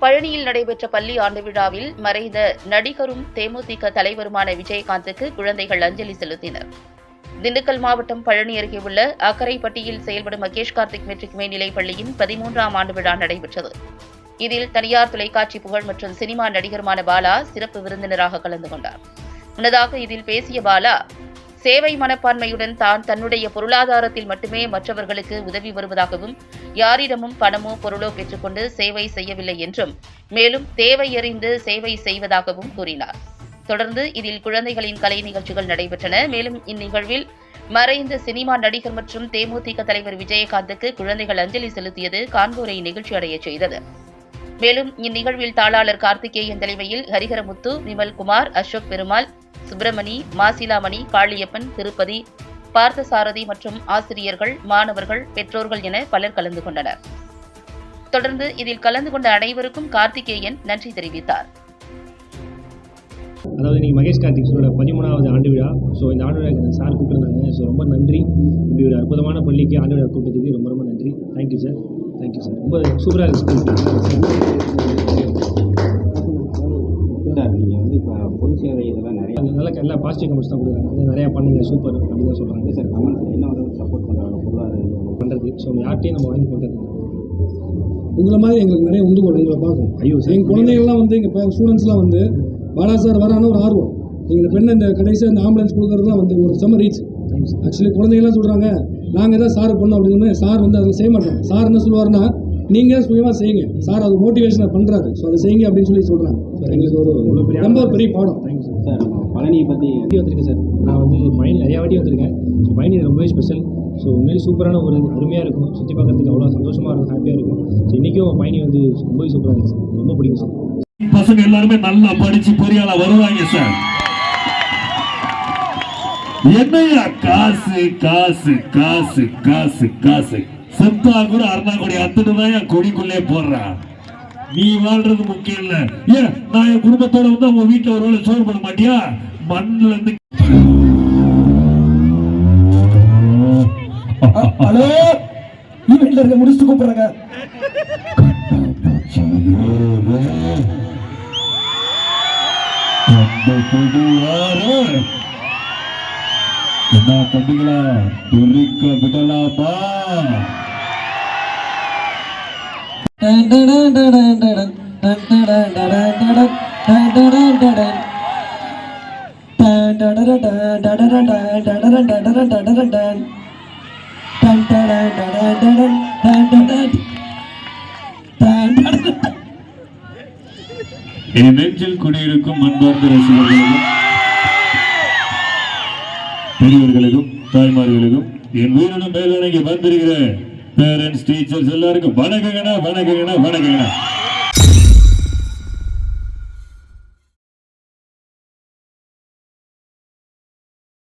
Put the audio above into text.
பழனியில் நடைபெற்ற பள்ளி ஆண்டு விழாவில் மறைந்த நடிகரும் தேமுதிக தலைவருமான விஜயகாந்துக்கு குழந்தைகள் அஞ்சலி செலுத்தினர். திண்டுக்கல் மாவட்டம் பழனி அருகே உள்ள அக்கரைப்பட்டியில் செயல்படும் மகேஷ் கார்த்திக் மெட்ரிக் மேல்நிலைப் பள்ளியின் பதிமூன்றாம் ஆண்டு விழா நடைபெற்றது. இதில் தனியார் தொலைக்காட்சி புகழ் மற்றும் சினிமா நடிகருமான பாலா சிறப்பு விருந்தினராக கலந்து கொண்டார். முன்னதாக இதில் பேசிய பாலா சேவை மனப்பான்மையுடன் தான் தன்னுடைய பொருளாதாரத்தில் மட்டுமே மற்றவர்களுக்கு உதவி வருவதாகவும் யாரிடமும் பணமோ பொருளோ பெற்றுக்கொண்டு சேவை செய்யவில்லை என்றும் மேலும் தேவையறிந்து சேவை செய்வதாகவும் கூறினார். தொடர்ந்து இதில் குழந்தைகளின் கலை நிகழ்ச்சிகள் நடைபெற்றன. மேலும் இந்நிகழ்வில் மறைந்த சினிமா நடிகர் மற்றும் தேமுதிக தலைவர் விஜயகாந்துக்கு குழந்தைகள் அஞ்சலி செலுத்தியது காண்போரை நிகழ்ச்சி அடையச் செய்தது. மேலும் இந்நிகழ்வில் தாளாளர் கார்த்திகேயன் தலைமையில் ஹரிஹரமுத்து விமல்குமார் அசோக் பெருமாள் சுப்பிரமணி மாசிலாமணி காளியப்பன் திருப்பதி பார்த்தசாரதி மற்றும் ஆசிரியர்கள் மாணவர்கள் பெற்றோர்கள் என பலர் கலந்து கொண்டனர். தொடர்ந்து இதில் கலந்து கொண்ட அனைவருக்கும் கார்த்திகேயன் நன்றி தெரிவித்தார். அதாவது நீங்கள் மகேஷ் கார்த்திக் சாரோட பதிமூணாவது ஆண்டு விழா. ஸோ இந்த ஆண்டு விழா சார் கூப்பிட்டுருந்தாங்க. ஸோ ரொம்ப நன்றி. இப்படி ஒரு அற்புதமான பள்ளிக்கு ஆண்டு விழா கூப்பிட்டதுக்கு ரொம்ப ரொம்ப நன்றி. தேங்க்யூ சார் தேங்க்யூ சார் ரொம்ப சூப்பராக இருக்கு. எல்லா பாசிட்டிவ் கமெண்ட்ஸ் தான் கொடுக்குறாங்க. நிறையா பண்ணுங்க சூப்பர் அப்படி தான் சொல்கிறாங்க சார் கமெண்ட்ஸ் என்ன வந்து சப்போர்ட் பண்ணுறாங்க பொருளாதார பண்ணுறது ஸோ யார்ட்டையும் நம்ம வாங்கி பண்ணுறது உங்களை மாதிரி எங்களுக்கு நிறைய உந்துகோல் உங்களை பார்க்கும் ஐயோ சார். எங்கள் குழந்தைகள்லாம் வந்து எங்கள் ஸ்டூடெண்ட்ஸ்லாம் வந்து பாலா சார் வரான்னு ஒரு ஆர்வம். இந்த பெண்ணை இந்த கடைசியாக இந்த ஆம்புலன்ஸ் கொடுக்குறதுலாம் வந்து ஒரு செம்ம ரீச் ஆக்சுவலி குழந்தைகள்லாம் சொல்கிறாங்க நாங்கள் எதாவது சார் பண்ணோம் அப்படின்னு சார் வந்து அதை செய்ய மாட்டோம். சார் என்ன சொல்லுவாருன்னா நீங்கள் சுயமாக செய்யுங்க. சார் அது மோட்டிவேஷனை பண்ணுறாரு ஸோ அதை செய்யுங்க அப்படின்னு சொல்லி சொல்கிறாங்க எங்களுக்கு ஒரு ரொம்ப பெரிய பாடம். தேங்க்யூ சார் பழனியை பற்றி வாட்டி வந்திருக்கேன் சார்? நான் வந்து பயணி நிறையா வாட்டி வந்திருக்கேன். ஸோ பயணி ரொம்பவே ஸ்பெஷல் ஸோ உண்மையிலே சூப்பரான ஒரு அருமையாக இருக்கும். சுற்றி பார்க்கறதுக்கு அவ்வளோ சந்தோஷமாக இருக்கும் ஹாப்பியாக இருக்கும். ஸோ இன்றைக்கும் பயணி வந்து ரொம்பவே சூப்பராக இருக்குது சார். ரொம்ப பிடிக்கும் சார். பசங்க எல்லாருமே நல்லா படிச்சு பொறியாளா வருவாங்க சார். என்னையா? காசு காசு காசு காசு காசு. செத்தா கூட அருணாக்குடி அத்துட்டு தான் என் கொடிக்குள்ளே போடுறான். நீ வாழ்றது முக்கியம் இல்ல. ஏன்? நான் என் குடும்பத்தோட வந்து உங்க வீட்டுல ஒரு வேளை சோறு பண்ண மாட்டியா? மண்ணுல இருந்து ஹலோ? ஈவெண்ட்ல இருக்க முடிச்சுட்டு கூப்பிடுறாங்க. என்ன தம்பிகளா துளிக்க விடலாமா? என் நெஞ்சில் குடியிருக்கும் அன்பார்ந்த ரசிகர்களுக்கும் பெரியவர்களுக்கும் தாய்மார்களுக்கும் என் உயிரினும் மேலணங்கி வந்திருக்கிறேன். பேரண்ட்ஸ் டீச்சர்ஸ் எல்லாருக்கும் வணக்கங்கண்ணா வணக்கங்கண்ணா வணக்கங்கண்ணா.